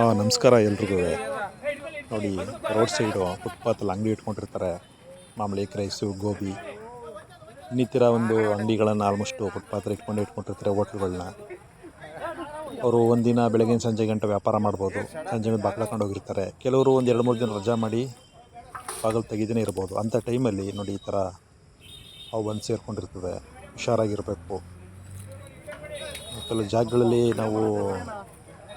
ನಮಸ್ಕಾರ ಎಲ್ರಿಗೂ. ನೋಡಿ ರೋಡ್ ಸೈಡು ಫುಟ್ಪಾತಲ್ಲಿ ಅಂಗಡಿ ಇಟ್ಕೊಂಡಿರ್ತಾರೆ. ಮಾಮೂಲಿ ರೈಸು ಗೋಬಿ. ಇನ್ನಿತರ ಒಂದು ಅಂಗಡಿಗಳನ್ನು ಆಲ್ಮೋಸ್ಟು ಫುಟ್ಪಾತ್ರ ಇಟ್ಕೊಂಡು ಇಟ್ಕೊಂಡಿರ್ತಾರೆ ಹೋಟ್ಲುಗಳನ್ನ. ಅವರು ಒಂದಿನ ಬೆಳಗಿನ ಸಂಜೆ ಗಂಟೆ ವ್ಯಾಪಾರ ಮಾಡ್ಬೋದು. ಸಂಜೆ ಮೇಲೆ ಬಾಗಿಲು ಹಾಕೊಂಡು ಹೋಗಿರ್ತಾರೆ. ಕೆಲವರು ಒಂದು ಎರಡು ಮೂರು ದಿನ ರಜಾ ಮಾಡಿ ಬಾಗಿಲು ತೆಗಿದೇ ಇರ್ಬೋದು. ಅಂಥ ಟೈಮಲ್ಲಿ ನೋಡಿ ಈ ಥರ ಅವು ಬಂದು ಸೇರಿಕೊಂಡಿರ್ತದೆ. ಹುಷಾರಾಗಿರಬೇಕು. ಕೆಲವು ಜಾಗಗಳಲ್ಲಿ ನಾವು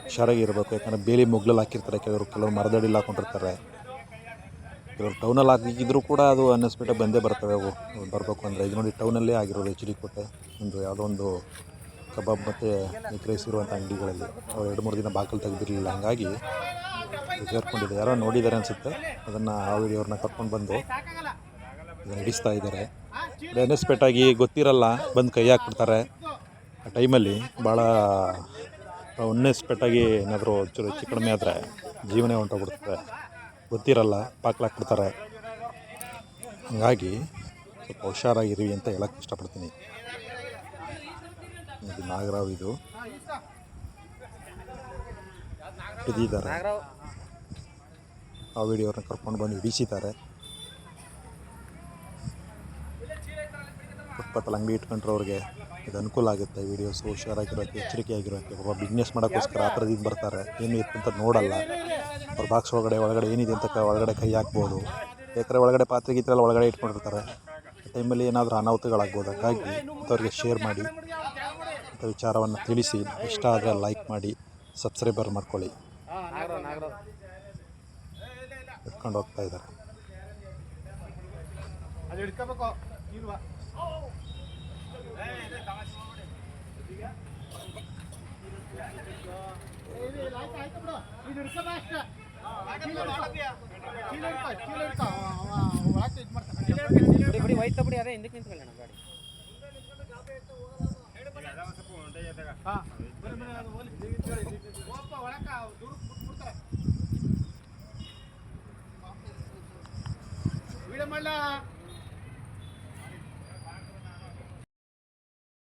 ಹುಷಾರಾಗಿರ್ಬೇಕು ಯಾಕಂದರೆ ಬೇಲಿ ಮುಗ್ಲಲ್ಲಿ ಹಾಕಿರ್ತಾರೆ. ಕೆಲವರು ಕೆಲವರು ಮರದಡಿಲಿ ಹಾಕೊಂಡಿರ್ತಾರೆ. ಕೆಲವರು ಟೌನಲ್ಲಿ ಹಾಕಿದ್ರು ಕೂಡ ಅದು ಅನ್ನಿಸ್ಬಿಟ್ಟು ಬಂದೇ ಬರ್ತವೆ. ಅವು ಬರಬೇಕು ಅಂದರೆ. ಇದು ನೋಡಿ ಟೌನಲ್ಲೇ ಆಗಿರೋದು ಎಚ್ ಡಿ ಕೋಟೆ. ಒಂದು ಯಾವುದೋ ಒಂದು ಕಬಾಬ್ ಮತ್ತು ಇರುವಂಥ ಅಂಗಡಿಗಳಲ್ಲಿ. ಅವ್ರು ಎರಡು, ಮೂರು ದಿನ ಬಾಗಿಲು ತೆಗೆದಿರಲಿಲ್ಲ. ಹಾಗಾಗಿ ಸೇರ್ಕೊಂಡಿದ್ದೆ ಸೇರ್ಕೊಂಡಿದೆ. ಯಾರೋ ನೋಡಿದ್ದಾರೆ ಅನಿಸುತ್ತೆ. ಅದನ್ನು ಆ ಅವ್ರನ್ನ ಕರ್ಕೊಂಡು ಬಂದು ನಡೆಸ್ತಾ ಇದ್ದಾರೆ. ಅನ್ಎಕ್ಸ್ಪೆಕ್ಟಾಗಿ ಗೊತ್ತಿರಲ್ಲ. ಬಂದು ಕೈ ಹಾಕ್ಬಿಡ್ತಾರೆ. ಆ ಟೈಮಲ್ಲಿ ಭಾಳ ಅನ್ಎಕ್ಸ್ಪೆಕ್ಟಾಗಿ ಏನಾದರೂ ಚೂರು ಹೆಚ್ಚು ಕಡಿಮೆ ಆದರೆ ಜೀವನೇ ಹೊಂಟೋಗ್ಬಿಡ್ತದೆ ಗೊತ್ತಿರಲ್ಲ ಪಾಕ್ಲಾಕ್ಬಿಡ್ತಾರೆ ಹಂಗಾಗಿ ಸ್ವಲ್ಪ ಹುಷಾರಾಗಿರಿ ಅಂತ ಹೇಳಕ್ಕೆ ಇಷ್ಟಪಡ್ತೀನಿ. ಇದು ನಾಗರಾವ್ ಇದು. ಹಿಡಿದಿದ್ದಾರೆ. ಆ ವಿಡಿಯೋನ ಕರ್ಕೊಂಡು ಬಂದು ಹಿಡಿಸಿದ್ದಾರೆ. ಫುಟ್ಪಾತಲ್ಲಿ ಅಂಗಡಿ ಇಟ್ಕೊಂಡ್ರವ್ರಿಗೆ ಇದು ಅನುಕೂಲ ಆಗುತ್ತೆ. ವೀಡಿಯೋಸು ಹುಷಾರಾಗಿರೋಕ್ಕೆ ಎಚ್ಚರಿಕೆ ಆಗಿರೋಕ್ಕೆ. ಒಬ್ಬ ಬಿಸ್ನೆಸ್ ಮಾಡೋಕ್ಕೋಸ್ಕರ ಆ ಥರದಿಂದ ಬರ್ತಾರೆ. ಏನು ಇತ್ತು ಅಂತ ನೋಡಲ್ಲ. ಅವ್ರ ಬಾಕ್ಸ್ ಒಳಗಡೆ ಒಳಗಡೆ ಏನಿದೆ ಅಂತ ಒಳಗಡೆ ಕೈ ಹಾಕ್ಬೋದು. ಯಾಕಂದರೆ ಒಳಗಡೆ ಪಾತ್ರೆ ಗೀತ್ರೆಲ್ಲ ಒಳಗಡೆ ಇಟ್ಕೊಂಡಿರ್ತಾರೆ. ಟೈಮಲ್ಲಿ ಏನಾದರೂ ಅನಾಹುತಗಳಾಗ್ಬೋದು, ಹಾಗಾಗಿ ಅಂಥವ್ರಿಗೆ ಶೇರ್ ಮಾಡಿ ಅಂತ ವಿಚಾರವನ್ನು ತಿಳಿಸಿ. ಇಷ್ಟ ಆದರೆ ಲೈಕ್ ಮಾಡಿ ಸಬ್ಸ್ಕ್ರೈಬರ್ ಮಾಡ್ಕೊಳ್ಳಿ. ಇಟ್ಕೊಂಡು ಹೋಗ್ತಾ ಇದ್ದಾರೆ. ಬಿಡಿ ಹೋಯ್ತು ಬಿಡಿ ಅದೇ ಹಿಂದಕ್ಕೆ ನಿಂತ್ಕೊಳ್ಳೋಣ ಗಾಡಿ. ವಿಡಿಯೋ ಮಾಡ್ಲಾ